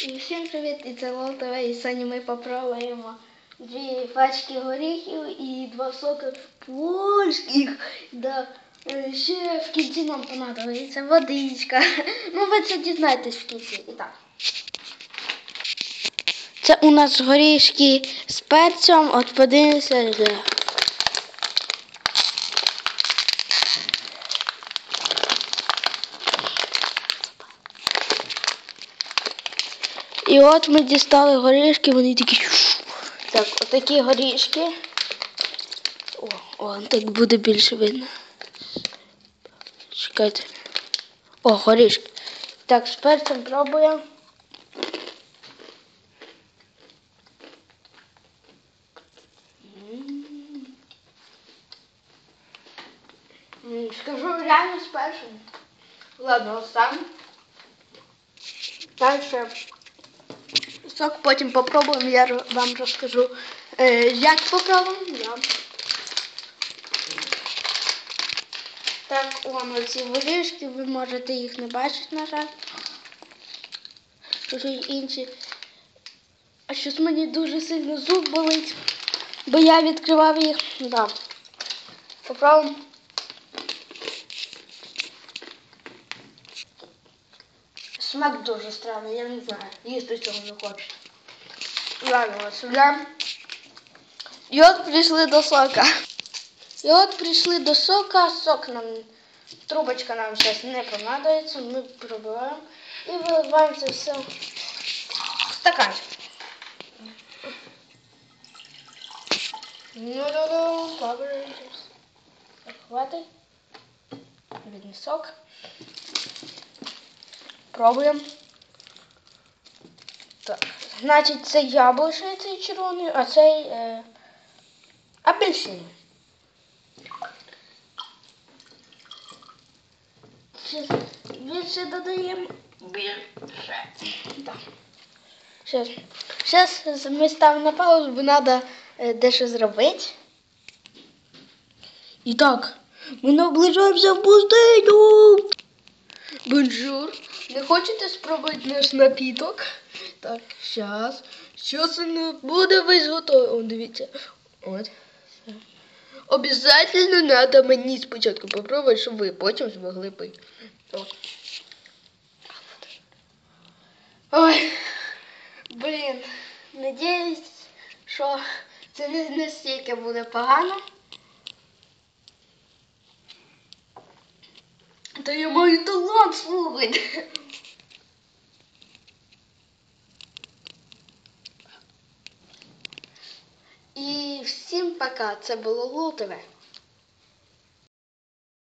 Всім привіт, і це Лол і сьогодні ми попробуємо дві пачки горіхів і два соки польських. Да. Е, Ще в кінці нам понадобиться водичка. Ну, ви це дізнаєтесь в кінці. І так. Це у нас горішки з перцем, от подивимося. І от ми дістали горішки, вони такі. Так, отакі горішки. О, о, так буде більше видно. Чекайте. О, горішки. Так, з перцем пробуємо. Скажу реально з першим. Ладно, оставим. Дальше. Сок потім попробуємо, я вам розкажу, е, як попробуємо. Да. Так, вон оці горішки, ви можете їх не бачити, на жаль. Тут інші. А щось мені дуже сильно зуб болить, бо я відкривав їх. Да. Попробуємо. Смак дуже странний, я не знаю. Їсти цього не хочу. Ладно, сюди. І от прийшли до сока. І от прийшли до сока. Сок нам, трубочка нам зараз не понадобиться. Ми пробиваємо і виливаємо це все в стаканчик. Ну, ну, ну. Так, хватить. Бідний сок. Пробуємо. Так. Значить, це яблучний цей червоний, а цей е, апельсин. Більше додаємо. Більше. Так. Щас. Щас ми ставимо на паузу, бо треба е, дещо зробити. І так, ми наближаємося в пустиню. Бонжур. Не хочете спробувати наш напіток? Так, щас. Щас він буде весь готовий. О, дивіться. От. Обязательно треба мені спочатку попробувати, щоб ви потім змогли пити. О. Ой, блін. Надіюсь, що це не настільки буде погано. Та я маю талант слухайте. І всім пока. Це було Лутове.